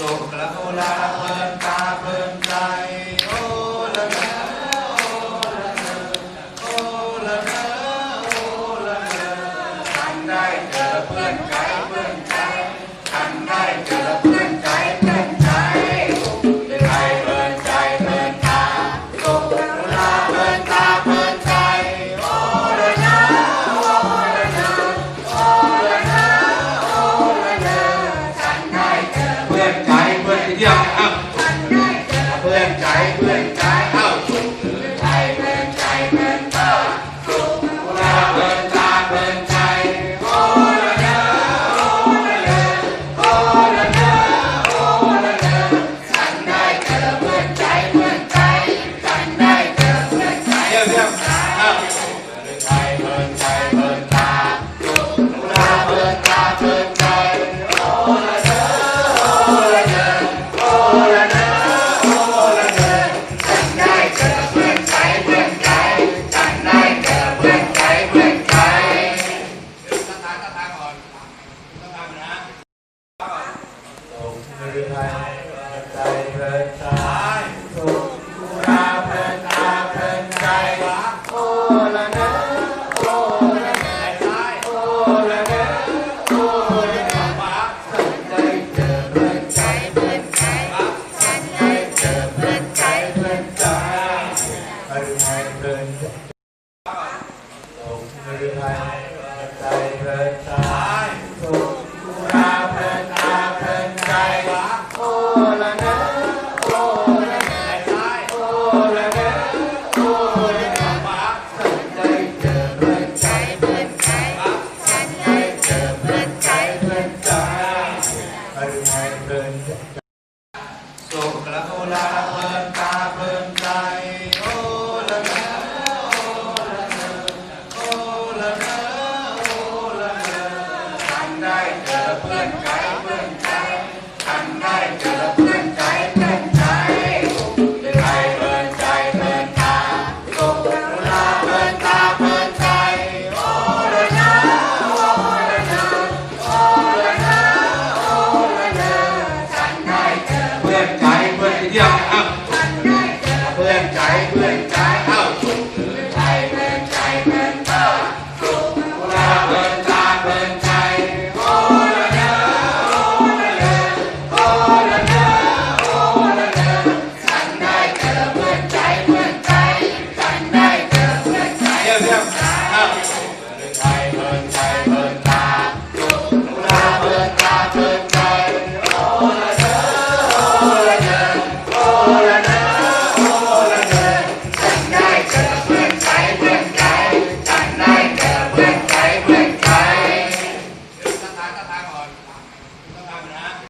สุขละมูโอละเนอโอละเนอโอละเนอโอละเนอฉันได้เจอเพื่อน สุกระกุลาเพลิน Itu.